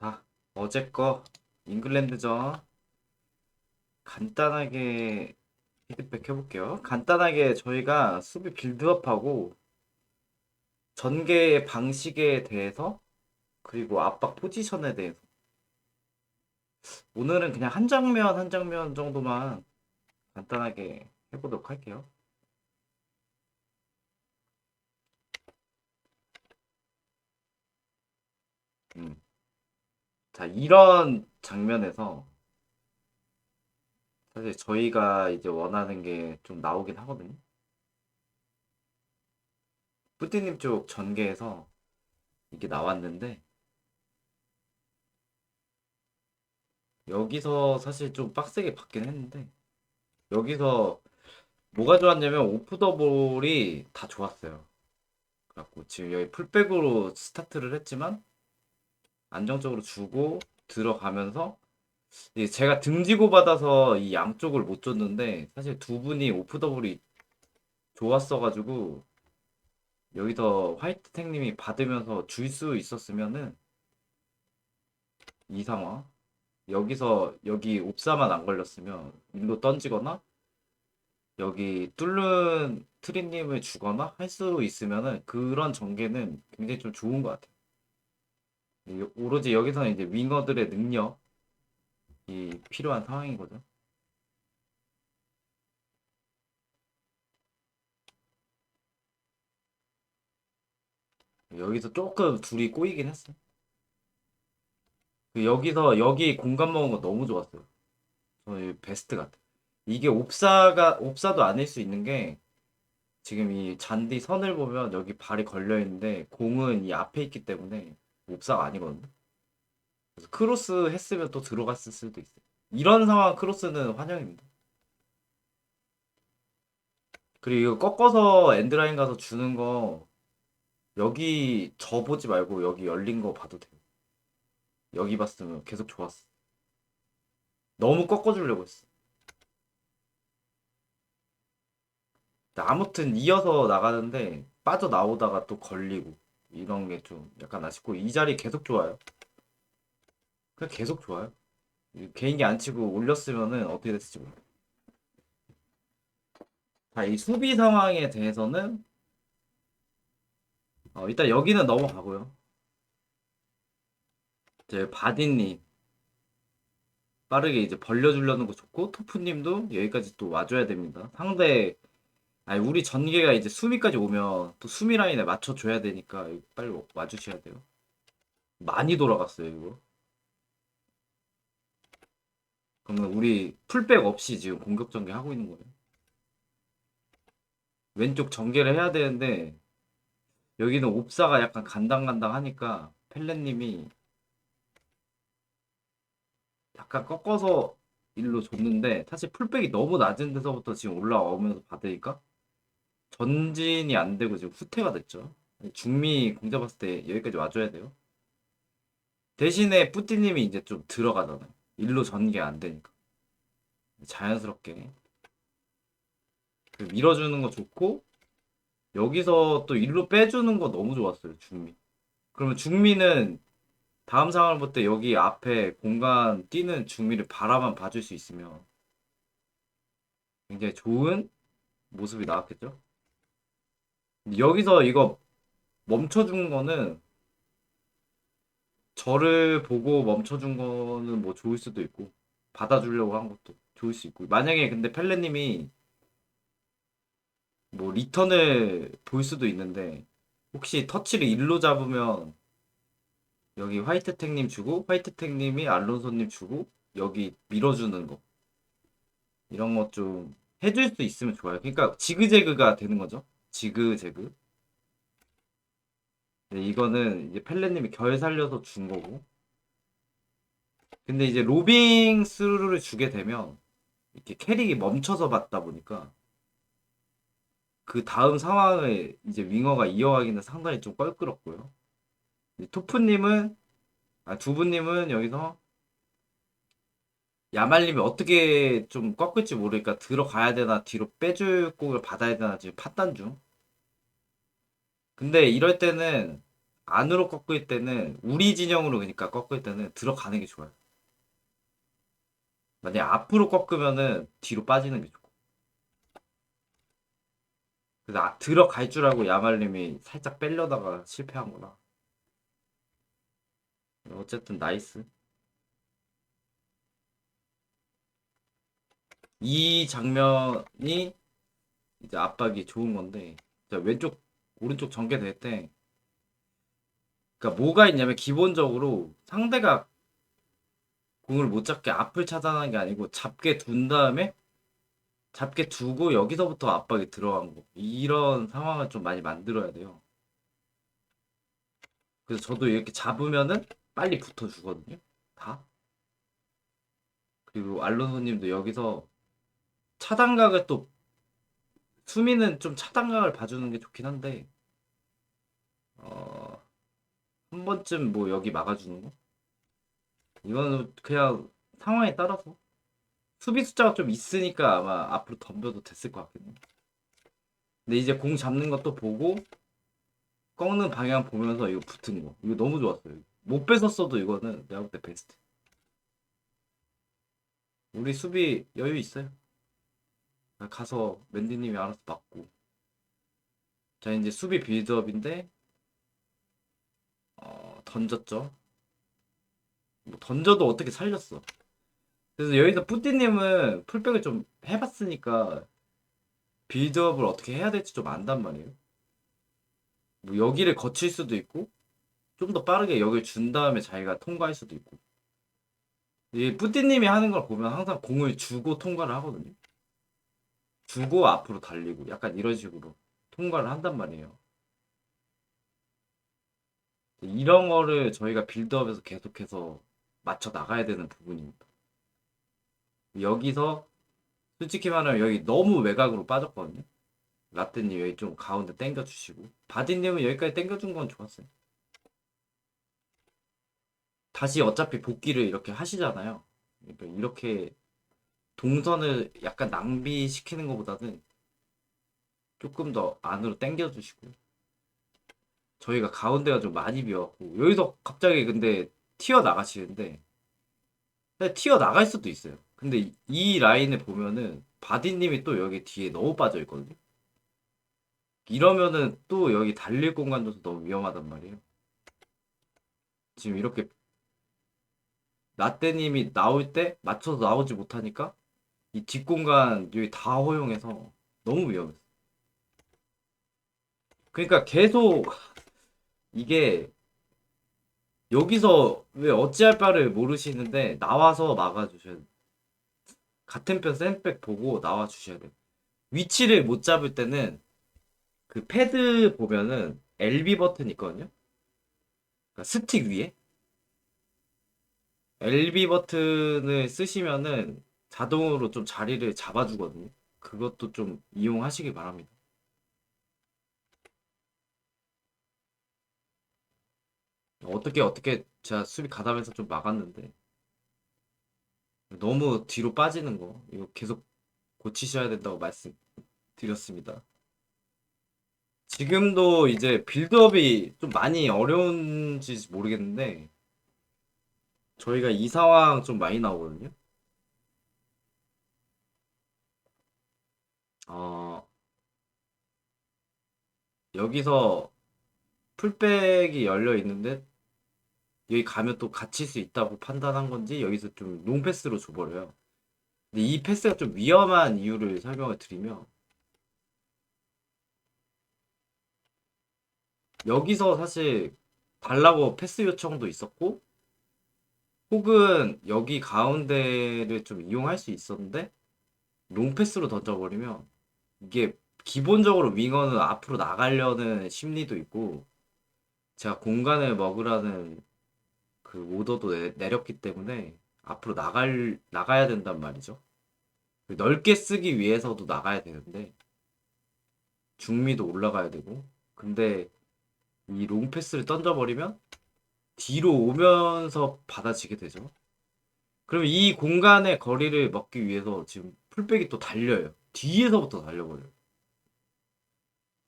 자, 어제 거 잉글랜드전 간단하게 피드백 해볼게요. 간단하게 저희가 수비 빌드업하고 전개 방식에 대해서 그리고 압박 포지션에 대해서 오늘은 그냥 한 장면 한 장면 정도만 간단하게 해보도록 할게요. 음. 자, 이런 장면에서 사실 저희가 이제 원하는 게 좀 나오긴 하거든요. 뿌띠님 쪽 전개에서 이게 나왔는데 여기서 사실 좀 빡세게 받긴 했는데 여기서 뭐가 좋았냐면 오프 더 볼이 다 좋았어요. 그래갖고 지금 여기 풀백으로 스타트를 했지만 안정적으로 주고 들어가면서 제가 등지고 받아서 이 양쪽을 못 줬는데 사실 두 분이 오프 더블이 좋았어가지고 여기서 화이트 탱님이 받으면서 줄 수 있었으면은 이 상황 여기서 여기 옵사만 안 걸렸으면 일로 던지거나 여기 뚫는 트리님을 주거나 할 수 있으면은 그런 전개는 굉장히 좀 좋은 것 같아요. 이- 오로지 여기서는 이제 윙어들의 능력이 필요한 상황이거든. 여기서 조금 둘이 꼬이긴 했어. 그 여기서 여기 공간 먹은 거 너무 좋았어요. 저는 베스트 같아. 이게 옵사가 옵사도 아닐 수 있는 게 지금 이 잔디 선을 보면 여기 발이 걸려 있는데 공은 이 앞에 있기 때문에 옵사가 아니거든요. 그래서 크로스 했으면 또 들어갔을 수도 있어요. 이런 상황 크로스는 환영입니다. 그리고 이거 꺾어서 엔드라인 가서 주는 거 여기 저 보지 말고 여기 열린 거 봐도 돼요. 여기 봤으면 계속 좋았어. 너무 꺾어주려고 했어. 아무튼 이어서 나가는데 빠져나오다가 또 걸리고 이런 게 좀 약간 아쉽고 이 자리 계속 좋아요. 그냥 계속 좋아요. 이 개인기 안 치고 올렸으면은 어떻게 됐을지 몰라. 자, 이 수비 상황에 대해서는 어, 일단 여기는 넘어가고요. 이제 바디님 빠르게 이제 벌려주려는 거 좋고 토프님도 여기까지 또 와줘야 됩니다. 상대 아니 우리 전개가 이제 수미까지 오면 또 수미 라인에 맞춰줘야 되니까 빨리 와주셔야 돼요. 많이 돌아갔어요 이거. 그러면 우리 풀백 없이 지금 공격 전개 하고 있는 거예요. 왼쪽 전개를 해야 되는데 여기는 옵사가 약간 간당간당 하니까 펠렛님이 약간 꺾어서 일로 줬는데 사실 풀백이 너무 낮은 데서부터 지금 올라오면서 받으니까 전진이 안 되고 지금 후퇴가 됐죠. 중미 공 잡았을 때 여기까지 와줘야 돼요. 대신에 뿌띠님이 이제 좀 들어가잖아요. 일로 전개 안 되니까 자연스럽게 그 밀어주는 거 좋고 여기서 또 일로 빼주는 거 너무 좋았어요 중미. 그러면 중미는 다음 상황을 볼 때 여기 앞에 공간 뛰는 중미를 바라만 봐줄 수 있으면 굉장히 좋은 모습이 나왔겠죠. 여기서 이거 멈춰준 거는 저를 보고 멈춰준 거는 뭐 좋을 수도 있고 받아주려고 한 것도 좋을 수 있고 만약에 근데 펠레님이 뭐 리턴을 볼 수도 있는데 혹시 터치를 일로 잡으면 여기 화이트택님 주고 화이트택님이 알론소님 주고 여기 밀어주는 거 이런 거좀 해줄 수 있으면 좋아요. 그러니까 지그재그가 되는 거죠. 지그재그. 네, 이거는 이제 펠레님이 결 살려서 준 거고. 근데 이제 로빙 스루를 주게 되면 이렇게 캐릭이 멈춰서 받다 보니까 그 다음 상황을 이제 윙어가 이어가기는 상당히 좀 껄끄럽고요. 토프님은 아, 두부님은 여기서 야말님이 어떻게 좀 꺾을지 모르니까 들어가야 되나 뒤로 빼줄 곡을 받아야 되나 지금 판단 중. 근데 이럴 때는 안으로 꺾을 때는 우리 진영으로 그러니까 꺾을 때는 들어가는 게 좋아요. 만약 앞으로 꺾으면은 뒤로 빠지는 게 좋고. 그래서 아- 들어갈 줄 알고 야말님이 살짝 빼려다가 실패한 거라. 어쨌든 나이스. 이 장면이 이제 압박이 좋은 건데 자, 왼쪽 오른쪽 전개될 때 그러니까 뭐가 있냐면 기본적으로 상대가 공을 못 잡게 앞을 차단하는 게 아니고 잡게 둔 다음에 잡게 두고 여기서부터 압박이 들어간 거 이런 상황을 좀 많이 만들어야 돼요. 그래서 저도 이렇게 잡으면은 빨리 붙어 주거든요. 다. 그리고 알론소님도 여기서 차단각을 또 수미는 좀 차단각을 봐주는 게 좋긴 한데 어, 한 번쯤 뭐 여기 막아주는 거 이거는 그냥 상황에 따라서 수비 숫자가 좀 있으니까 아마 앞으로 덤벼도 됐을 것 같긴 해. 근데 이제 공 잡는 것도 보고 꺾는 방향 보면서 이거 붙은 거 이거 너무 좋았어요. 못 뺏었어도 이거는 내가 볼 때 베스트. 우리 수비 여유 있어요. 가서 맨디님이 알아서 맞고. 자 이제 수비 빌드업인데 어, 던졌죠. 뭐 던져도 어떻게 살렸어. 그래서 여기서 뿌띠님은 풀백을 좀 해봤으니까 빌드업을 어떻게 해야 될지 좀 안단 말이에요. 뭐 여기를 거칠 수도 있고 좀 더 빠르게 여기를 준 다음에 자기가 통과할 수도 있고. 이 뿌띠님이 하는 걸 보면 항상 공을 주고 통과를 하거든요 주고 앞으로 달리고 약간 이런 식으로 통과를 한단 말이에요. 이런 거를 저희가 빌드업에서 계속해서 맞춰 나가야 되는 부분입니다. 여기서 솔직히 말하면 여기 너무 외곽으로 빠졌거든요. 라떼님 여기 좀 가운데 당겨주시고 바디님은 여기까지 당겨준 건 좋았어요. 다시 어차피 복귀를 이렇게 하시잖아요. 그러니까 이렇게 동선을 약간 낭비시키는 것보다는 조금 더 안으로 당겨주시고 저희가 가운데가 좀 많이 비었고 여기서 갑자기 근데 튀어 나가시는데 근데 튀어 나갈 수도 있어요. 근데 이- 이 라인을 보면은 바디님이 또 여기 뒤에 너무 빠져 있거든요. 이러면은 또 여기 달릴 공간 줘서 너무 위험하단 말이에요. 지금 이렇게 라떼님이 나올 때 맞춰서 나오지 못하니까 이 뒷공간 여기 다 허용해서 너무 위험했어. 그러니까 계속 이게 여기서 왜 어찌할 바를 모르시는데 나와서 막아주셔야 돼. 같은 편 샌백 보고 나와 주셔야 돼. 위치를 못 잡을 때는 그 패드 보면은 LB 버튼 있거든요. 그러니까 스틱 위에 LB 버튼을 쓰시면은 자동으로 좀 자리를 잡아주거든요. 그것도 좀 이용하시기 바랍니다. 어떻게 어떻게 제가 수비 가담해서 좀 막았는데 너무 뒤로 빠지는 거 이거 계속 고치셔야 된다고 말씀드렸습니다. 지금도 이제 빌드업이 좀 많이 어려운지 모르겠는데 저희가 이 상황 좀 많이 나오거든요. 어, 여기서 풀백이 열려 있는데 여기 가면 또 갇힐 수 있다고 판단한 건지 여기서 좀 롱패스로 줘버려요. 근데 이 패스가 좀 위험한 이유를 설명을 드리면 여기서 사실 달라고 패스 요청도 있었고 혹은 여기 가운데를 좀 이용할 수 있었는데 롱패스로 던져버리면 이게 기본적으로 윙어는 앞으로 나가려는 심리도 있고 제가 공간을 먹으라는 그 오더도 내, 내렸기 때문에 앞으로 나갈 나가야 된단 말이죠. 넓게 쓰기 위해서도 나가야 되는데 중미도 올라가야 되고 근데 이 롱패스를 던져버리면 뒤로 오면서 받아지게 되죠. 그러면 이 공간의 거리를 먹기 위해서 지금 풀백이 또 달려요. 뒤에서부터 달려버려요.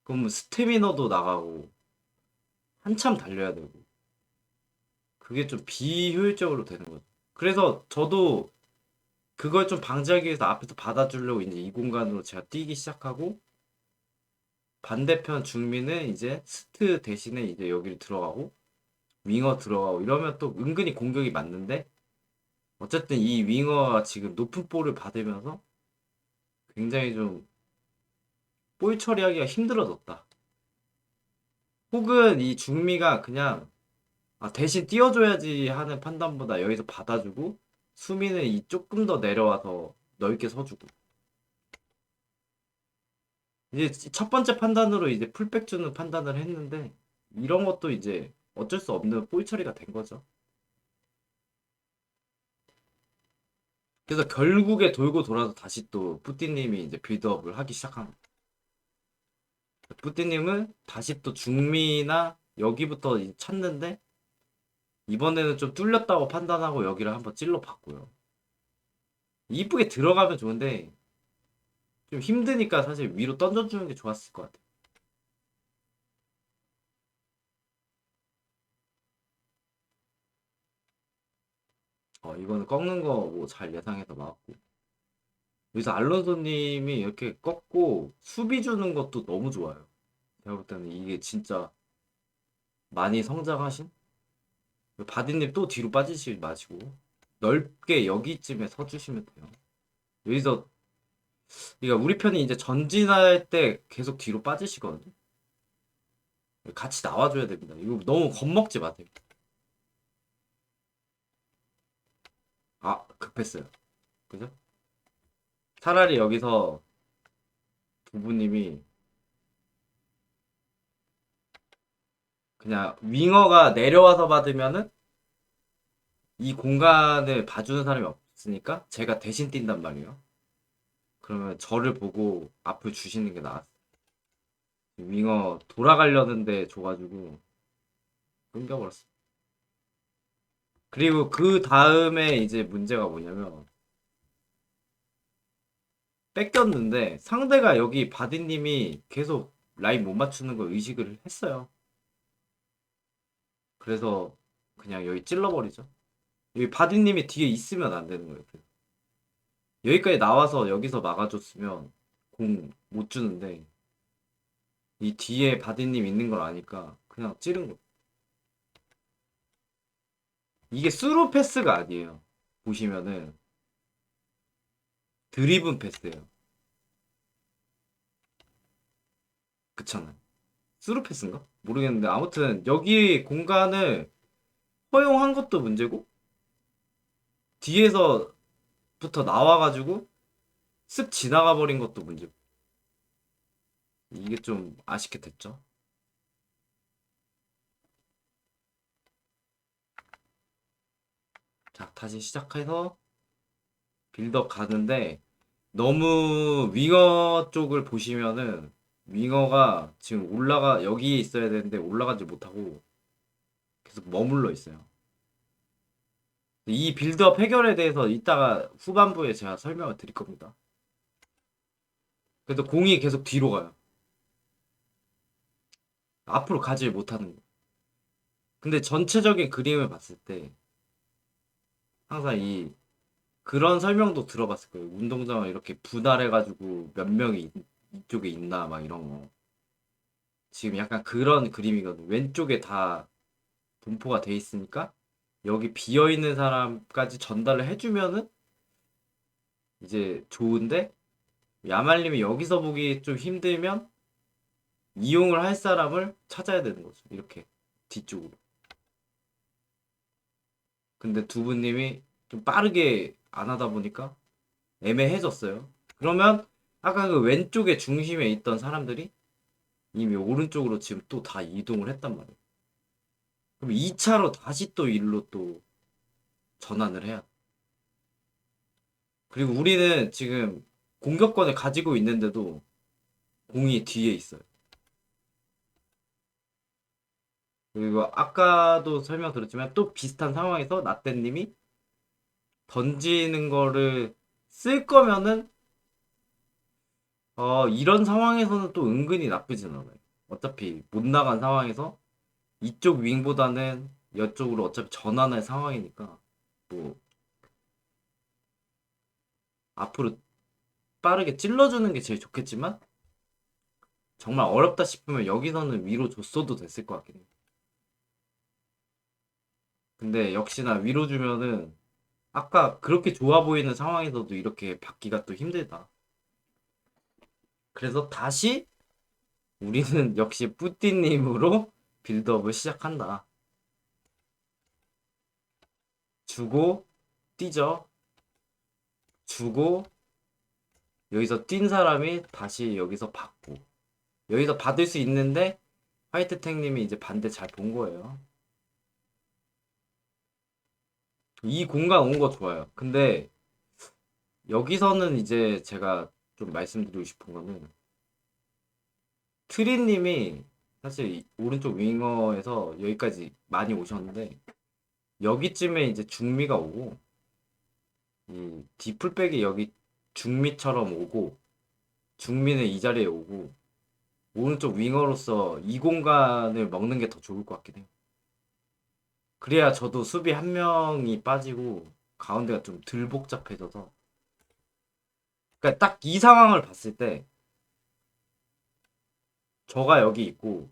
그럼 스태미너도 나가고 한참 달려야 되고 그게 좀 비효율적으로 되는 거죠. 그래서 저도 그걸 좀 방지하기 위해서 앞에서 받아주려고 이제 이 공간으로 제가 뛰기 시작하고 반대편 중미는 이제 스트 대신에 이제 여기를 들어가고 윙어 들어가고 이러면 또 은근히 공격이 맞는데 어쨌든 이 윙어가 지금 높은 볼을 받으면서 굉장히 좀 볼 처리하기가 힘들어졌다. 혹은 이 중미가 그냥 아, 대신 띄워줘야지 하는 판단보다 여기서 받아주고 수미는 이 조금 더 내려와서 넓게 서주고 이제 첫 번째 판단으로 이제 풀백 주는 판단을 했는데 이런 것도 이제 어쩔 수 없는 볼 처리가 된 거죠. 그래서 결국에 돌고 돌아서 다시 또 뿌띠님이 이제 빌드업을 하기 시작합니다. 뿌띠님은 다시 또 중미나 여기부터 찾는데 이번에는 좀 뚫렸다고 판단하고 여기를 한번 찔러 봤고요. 이쁘게 들어가면 좋은데 좀 힘드니까 사실 위로 던져주는 게 좋았을 것 같아요. 어, 이거는 꺾는 거 뭐 잘 예상해서 막았고. 여기서 알론소님이 이렇게 꺾고 수비 주는 것도 너무 좋아요. 제가 볼 때는 이게 진짜 많이 성장하신? 바디님 또 뒤로 빠지지 마시고 넓게 여기쯤에 서주시면 돼요. 여기서 그러니까 우리 편이 이제 전진할 때 계속 뒤로 빠지시거든요. 같이 나와줘야 됩니다. 이거 너무 겁먹지 마세요. 아 급했어요. 그죠? 차라리 여기서 부부님이 그냥 윙어가 내려와서 받으면은 이 공간을 봐주는 사람이 없으니까 제가 대신 뛴단 말이에요. 그러면 저를 보고 앞을 주시는 게 나았어. 윙어 돌아가려는데 줘가지고 끊겨버렸어. 그리고 그 다음에 이제 문제가 뭐냐면 뺏겼는데 상대가 여기 바디님이 계속 라인 못 맞추는 걸 의식을 했어요. 그래서 그냥 여기 찔러버리죠. 여기 바디님이 뒤에 있으면 안 되는 거예요. 여기까지 나와서 여기서 막아줬으면 공 못 주는데 이 뒤에 바디님 있는 걸 아니까 그냥 찌른 거. 이게 스루 패스가 아니에요. 보시면은 드리븐 패스예요. 그렇잖아요. 스루 패스인가? 모르겠는데 아무튼 여기 공간을 허용한 것도 문제고 뒤에서부터 나와가지고 쓱 지나가 버린 것도 문제고 이게 좀 아쉽게 됐죠. 자, 다시 시작해서 빌드업 가는데 너무 윙어 쪽을 보시면은 윙어가 지금 올라가 여기에 있어야 되는데 올라가지 못하고 계속 머물러 있어요. 이 빌드업 해결에 대해서 이따가 후반부에 제가 설명을 드릴 겁니다. 그래도 공이 계속 뒤로 가요. 앞으로 가지 못하는 거. 근데 전체적인 그림을 봤을 때 항상 이 그런 설명도 들어봤을 거예요. 운동장을 이렇게 분할해가지고 몇 명이 이쪽에 있나 막 이런 거. 지금 약간 그런 그림이거든. 왼쪽에 다 분포가 돼 있으니까 여기 비어 있는 사람까지 전달을 해주면은 이제 좋은데 야말님이 여기서 보기 좀 힘들면 이용을 할 사람을 찾아야 되는 거죠. 이렇게 뒤쪽으로. 근데 두부님이 좀 빠르게 안 하다 보니까 애매해졌어요. 그러면 아까 그 왼쪽에 중심에 있던 사람들이 이미 오른쪽으로 지금 또 다 이동을 했단 말이에요. 그럼 2차로 다시 또 일로 또 전환을 해야 돼. 그리고 우리는 지금 공격권을 가지고 있는데도 공이 뒤에 있어요. 그리고 아까도 설명드렸지만 또 비슷한 상황에서 나떼님이 던지는 거를 쓸 거면은 어 이런 상황에서는 또 은근히 나쁘진 않아요. 어차피 못 나간 상황에서 이쪽 윙보다는 이쪽으로 어차피 전환할 상황이니까 뭐 앞으로 빠르게 찔러주는 게 제일 좋겠지만 정말 어렵다 싶으면 여기서는 위로 줬어도 됐을 것 같긴 해요. 근데 역시나 위로 주면은 아까 그렇게 좋아 보이는 상황에서도 이렇게 받기가 또 힘들다. 그래서 다시 우리는 역시 뿌띠님으로 빌드업을 시작한다. 주고 뛰죠. 주고 여기서 뛴 사람이 다시 여기서 받고 여기서 받을 수 있는데 화이트탱님이 이제 반대 잘 본 거예요. 이 공간 온 거 좋아요. 근데 여기서는 이제 제가 좀 말씀드리고 싶은 거는 트리님이 사실 이 오른쪽 윙어에서 여기까지 많이 오셨는데 여기쯤에 이제 중미가 오고 이 디풀백이 여기 중미처럼 오고 중미는 이 자리에 오고 오른쪽 윙어로서 이 공간을 먹는 게 더 좋을 것 같긴 해요. 그래야 저도 수비 한 명이 빠지고 가운데가 좀 덜 복잡해져서 그러니까 딱 이 상황을 봤을 때 저가 여기 있고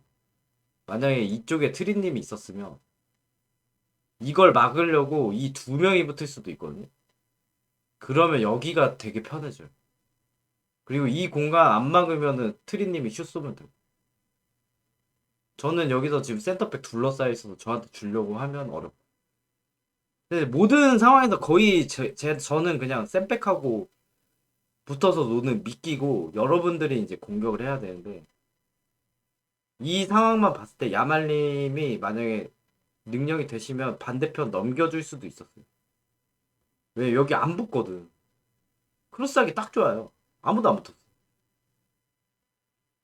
만약에 이쪽에 트리님이 있었으면 이걸 막으려고 이 두 명이 붙을 수도 있거든요. 그러면 여기가 되게 편해져요. 그리고 이 공간 안 막으면은 트리님이 슛 쏘면 돼요. 저는 여기서 지금 센터백 둘러싸여 있어서 저한테 주려고 하면 어렵고. 근데 모든 상황에서 거의 제, 제 저는 그냥 센백하고 붙어서 노는 미끼고 여러분들이 이제 공격을 해야 되는데 이 상황만 봤을 때 야말님이 만약에 능력이 되시면 반대편 넘겨줄 수도 있었어요. 왜 여기 안 붙거든. 크로스하기 딱 좋아요. 아무도 안 붙었어.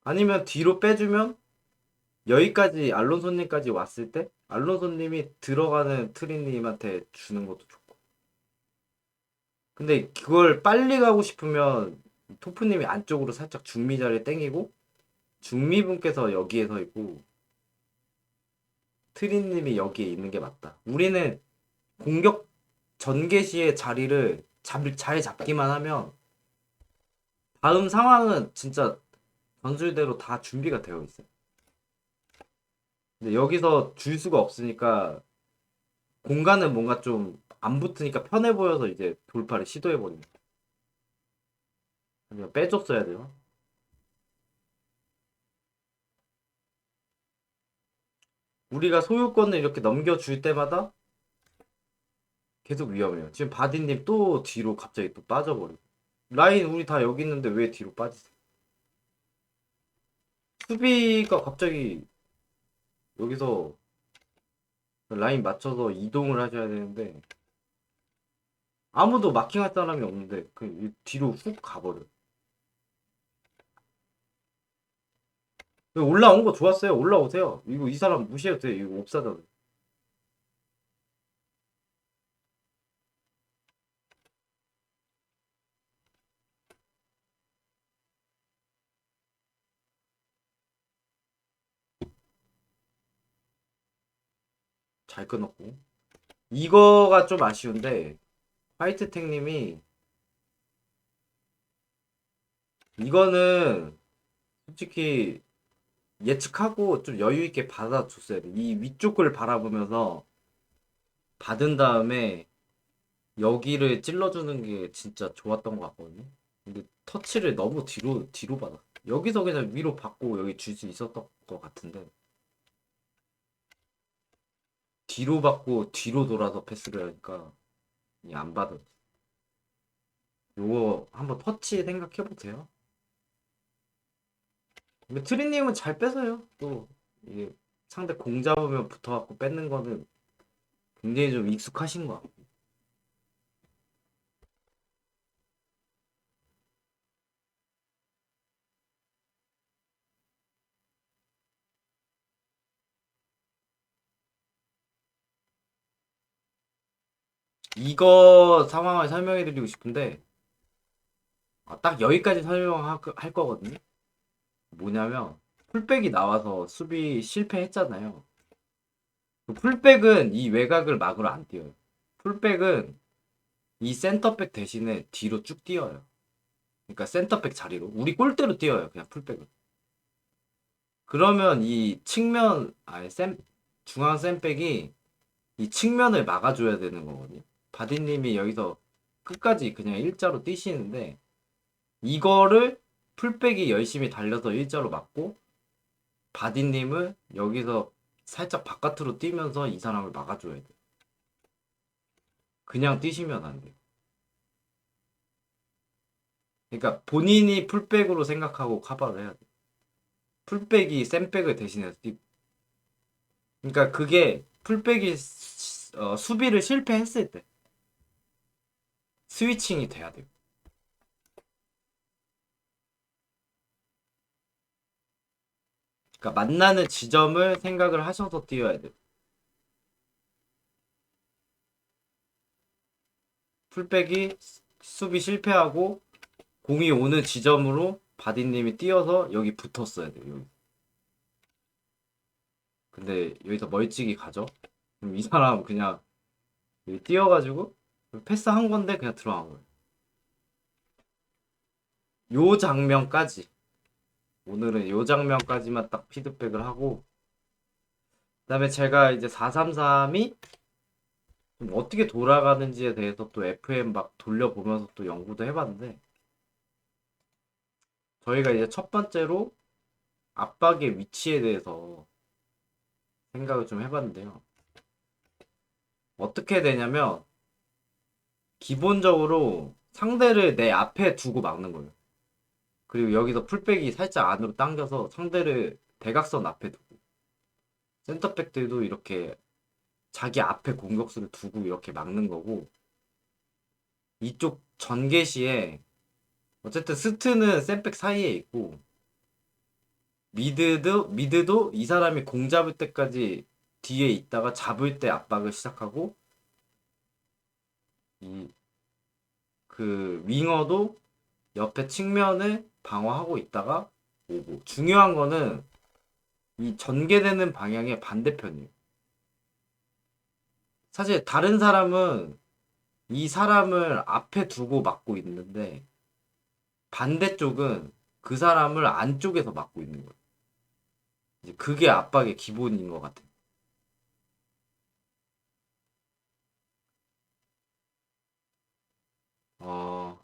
아니면 뒤로 빼주면 여기까지 알론소님까지 왔을 때 알론소님이 들어가는 트리님한테 주는 것도 좋고. 근데 그걸 빨리 가고 싶으면 토프님이 안쪽으로 살짝 중미 자리에 땡기고 중미분께서 여기에 서 있고 트리님이 여기에 있는 게 맞다. 우리는 공격 전개 시에 자리를 잡, 잘 잡기만 하면 다음 상황은 진짜 전술대로 다 준비가 되어 있어요. 근데 여기서 줄 수가 없으니까 공간은 뭔가 좀 안 붙으니까 편해 보여서 이제 돌파를 시도해 버립니다. 그냥 빼줬어야 돼요. 우리가 소유권을 이렇게 넘겨줄 때마다 계속 위험해요. 지금 바디님 또 뒤로 갑자기 또 빠져버리고. 라인 우리 다 여기 있는데 왜 뒤로 빠지세요? 수비가 갑자기 여기서 라인 맞춰서 이동을 하셔야 되는데 아무도 마킹할 사람이 없는데 그 뒤로 훅 가버려. 올라온 거 좋았어요. 올라오세요. 이거 이 사람 무시해도 돼. 이거 옵사다. 잘 끊었고 이거가 좀 아쉬운데 화이트택님이 이거는 솔직히 예측하고 좀 여유 있게 받아줬어야 돼. 이 위쪽을 바라보면서 받은 다음에 여기를 찔러주는 게 진짜 좋았던 것 같거든요. 근데 터치를 너무 뒤로 뒤로 받았어. 여기서 그냥 위로 받고 여기 줄 수 있었던 것 같은데 뒤로 받고 뒤로 돌아서 패스를 하니까 안 받았어. 요거 한번 터치 생각해 보세요. 근데 트리님은 잘 뺏어요. 또 이게 상대 공 잡으면 붙어갖고 뺏는 거는 굉장히 좀 익숙하신 것 같고. 이거 상황을 설명해 드리고 싶은데 아, 딱 여기까지 설명할 거거든요. 뭐냐면 풀백이 나와서 수비 실패했잖아요. 그 풀백은 이 외곽을 막으러 안 뛰어요. 풀백은 이 센터백 대신에 뒤로 쭉 뛰어요. 그러니까 센터백 자리로 우리 골대로 뛰어요. 그냥 풀백은. 그러면 이 측면 아니 센 중앙 센백이 이 측면을 막아줘야 되는 거거든요. 바디님이 여기서 끝까지 그냥 일자로 뛰시는데 이거를 풀백이 열심히 달려서 일자로 막고 바디님을 여기서 살짝 바깥으로 뛰면서 이 사람을 막아줘야 돼. 그냥 뛰시면 안 돼요. 그러니까 본인이 풀백으로 생각하고 커버를 해야 돼. 풀백이 센백을 대신해서 뛰. 그러니까 그게 풀백이 수- 어, 수비를 실패했을 때 스위칭이 돼야 돼요. 그러니까 만나는 지점을 생각을 하셔서 뛰어야 돼요. 풀백이 수- 수비 실패하고 공이 오는 지점으로 바디님이 뛰어서 여기 붙었어야 돼요. 여기. 근데 여기서 멀찍이 가죠? 그럼 이 사람 그냥 뛰어가지고 패스한 건데 그냥 들어간 거예요. 요 장면까지 오늘은 요 장면까지만 딱 피드백을 하고 그다음에 제가 이제 433이 좀 어떻게 돌아가는지에 대해서 또 FM 막 돌려보면서 또 연구도 해봤는데 저희가 이제 첫 번째로 압박의 위치에 대해서 생각을 좀 해봤는데요. 어떻게 되냐면 기본적으로 상대를 내 앞에 두고 막는 거예요. 그리고 여기서 풀백이 살짝 안으로 당겨서 상대를 대각선 앞에 두고 센터백들도 이렇게 자기 앞에 공격수를 두고 이렇게 막는 거고 이쪽 전개 시에 어쨌든 스트는 센백 사이에 있고 미드도 미드도 이 사람이 공 잡을 때까지 뒤에 있다가 잡을 때 압박을 시작하고 이 그 윙어도 옆에 측면을 방어하고 있다가 오고 중요한 거는 이 전개되는 방향의 반대편이에요. 사실 다른 사람은 이 사람을 앞에 두고 막고 있는데 반대쪽은 그 사람을 안쪽에서 막고 있는 거예요. 이제 그게 압박의 기본인 것 같아요. 어,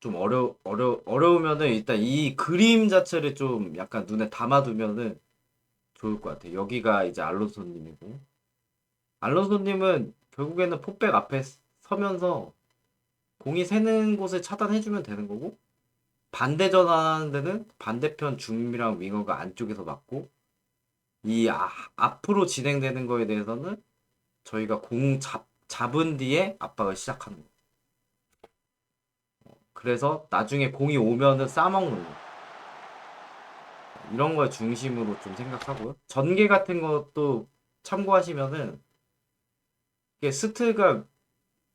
좀 어려, 어려, 어려우면은 일단 이 그림 자체를 좀 약간 눈에 담아두면은 좋을 것 같아요. 여기가 이제 알론소님이고. 알론소님은 결국에는 폭백 앞에 서면서 공이 새는 곳을 차단해주면 되는 거고, 반대 전환하는 데는 반대편 중미랑 윙어가 안쪽에서 맞고, 이 아- 앞으로 진행되는 거에 대해서는 저희가 공 잡, 잡은 뒤에 압박을 시작하는 거예요. 그래서 나중에 공이 오면은 싸먹는 거. 이런 걸 중심으로 좀 생각하고요. 전개 같은 것도 참고하시면은 이게 스트가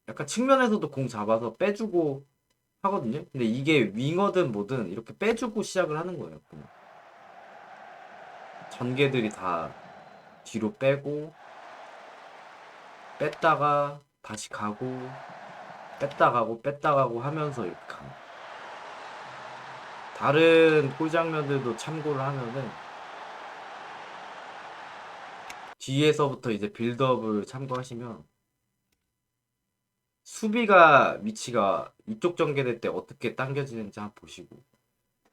약간 측면에서도 공 잡아서 빼주고 하거든요. 근데 이게 윙어든 뭐든 이렇게 빼주고 시작을 하는 거예요. 그냥. 전개들이 다 뒤로 빼고 뺐다가 다시 가고 뺐다 가고 뺐다 가고 하면서 이렇게. 다른 골 장면들도 참고를 하면은 뒤에서부터 이제 빌드업을 참고하시면 수비가 위치가 이쪽 전개될 때 어떻게 당겨지는지 한번 보시고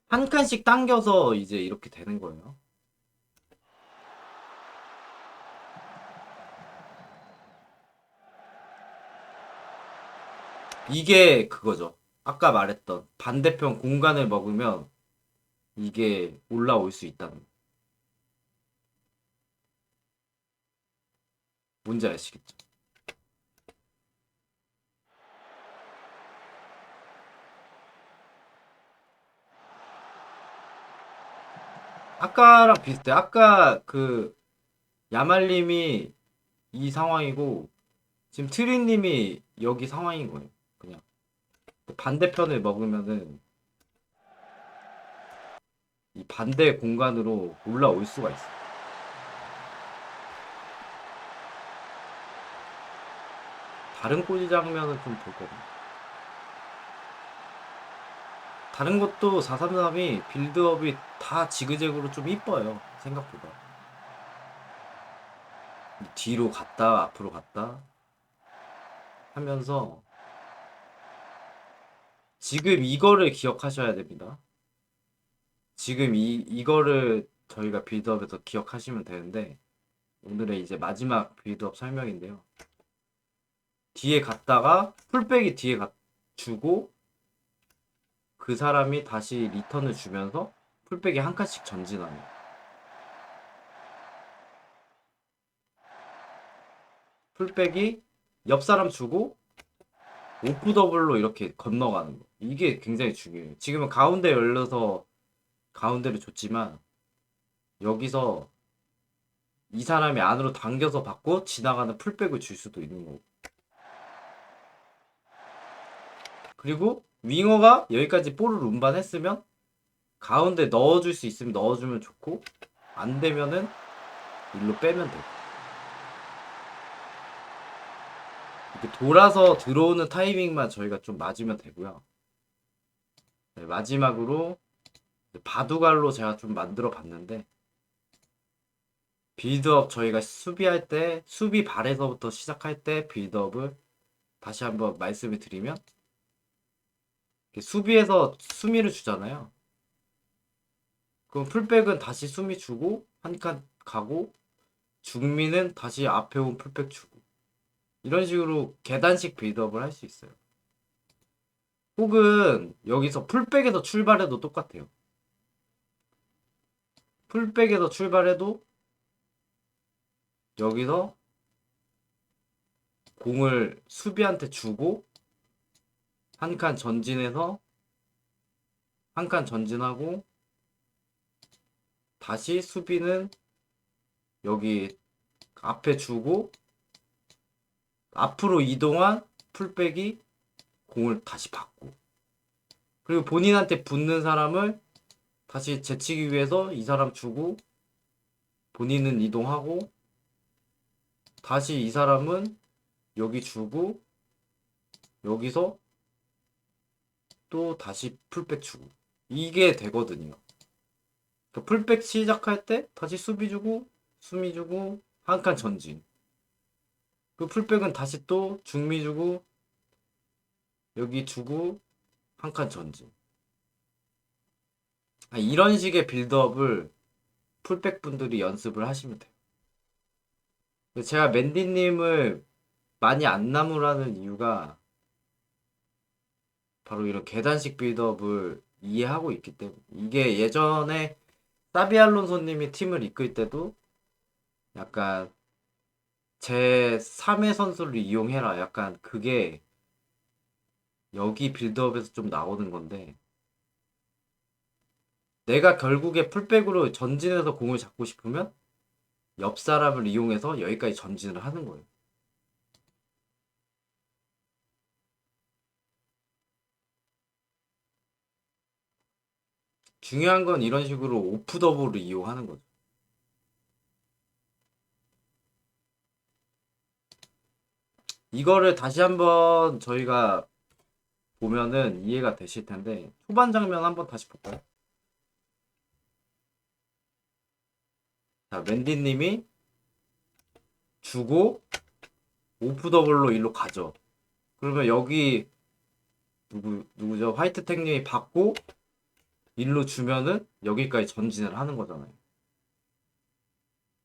한 칸씩 당겨서 이제 이렇게 되는 거예요. 이게 그거죠. 아까 말했던 반대편 공간을 먹으면 이게 올라올 수 있다는 거. 뭔지 아시겠죠? 아까랑 비슷해. 아까 그 야말님이 이 상황이고 지금 트리님이 여기 상황인 거예요. 그냥 반대편을 먹으면은 이 반대 공간으로 올라올 수가 있어. 다른 꼬지 장면은 좀 볼 거예요. 다른 것도 433이 빌드업이 다 지그재그로 좀 이뻐요. 생각보다. 뒤로 갔다 앞으로 갔다 하면서 지금 이거를 기억하셔야 됩니다. 지금 이 이거를 저희가 빌드업에서 기억하시면 되는데 오늘의 이제 마지막 빌드업 설명인데요. 뒤에 갔다가 풀백이 뒤에 가, 주고 그 사람이 다시 리턴을 주면서 풀백이 한 칸씩 전진하는 풀백이 옆 사람 주고 오프 더블로 이렇게 건너가는 거. 이게 굉장히 중요해요. 지금은 가운데 열려서 가운데를 줬지만 여기서 이 사람이 안으로 당겨서 받고 지나가는 풀백을 줄 수도 있는 거고. 그리고 윙어가 여기까지 볼을 운반했으면 가운데 넣어줄 수 있으면 넣어주면 좋고 안 되면은 일로 빼면 되고. 이렇게 돌아서 들어오는 타이밍만 저희가 좀 맞으면 되고요. 네, 마지막으로 바두갈로 제가 좀 만들어 봤는데 빌드업 저희가 수비할 때 수비 발에서부터 시작할 때 빌드업을 다시 한번 말씀을 드리면 수비에서 수미를 주잖아요. 그럼 풀백은 다시 수미 주고 한 칸 가고 중미는 다시 앞에 온 풀백 주고 이런 식으로 계단식 빌드업을 할 수 있어요. 혹은 여기서 풀백에서 출발해도 똑같아요. 풀백에서 출발해도 여기서 공을 수비한테 주고 한 칸 전진해서 한 칸 전진하고 다시 수비는 여기 앞에 주고 앞으로 이동한 풀백이 공을 다시 받고 그리고 본인한테 붙는 사람을 다시 제치기 위해서 이 사람 주고 본인은 이동하고 다시 이 사람은 여기 주고 여기서 또 다시 풀백 주고 이게 되거든요. 그러니까 풀백 시작할 때 다시 수비 주고 수미 주고 한 칸 전진. 그 풀백은 다시 또 중미 주고 여기 주고 한 칸 전진. 아, 이런 식의 빌드업을 풀백 분들이 연습을 하시면 돼요. 제가 맨디님을 많이 안 나무라는 이유가 바로 이런 계단식 빌드업을 이해하고 있기 때문에 이게 예전에 사비 알론소님이 팀을 이끌 때도 약간 제 3의 선수를 이용해라 약간 그게 여기 빌드업에서 좀 나오는 건데 내가 결국에 풀백으로 전진해서 공을 잡고 싶으면 옆 사람을 이용해서 여기까지 전진을 하는 거예요. 중요한 건 이런 식으로 오프 더블을 이용하는 거죠. 이거를 다시 한번 저희가 보면은 이해가 되실 텐데 초반 장면 한번 다시 볼까요? 자, 맨디님이 주고 오프 더블로 일로 가죠. 그러면 여기 누구 누구죠? 화이트텍님이 받고 일로 주면은 여기까지 전진을 하는 거잖아요.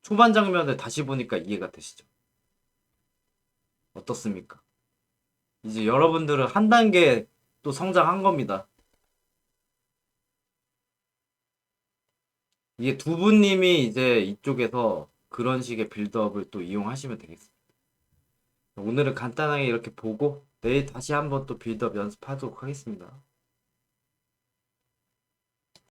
초반 장면을 다시 보니까 이해가 되시죠? 어떻습니까? 이제 여러분들은 한 단계 또 성장한 겁니다. 이게 두 분님이 이제 이쪽에서 그런 식의 빌드업을 또 이용하시면 되겠습니다. 오늘은 간단하게 이렇게 보고 내일 다시 한번 또 빌드업 연습하도록 하겠습니다.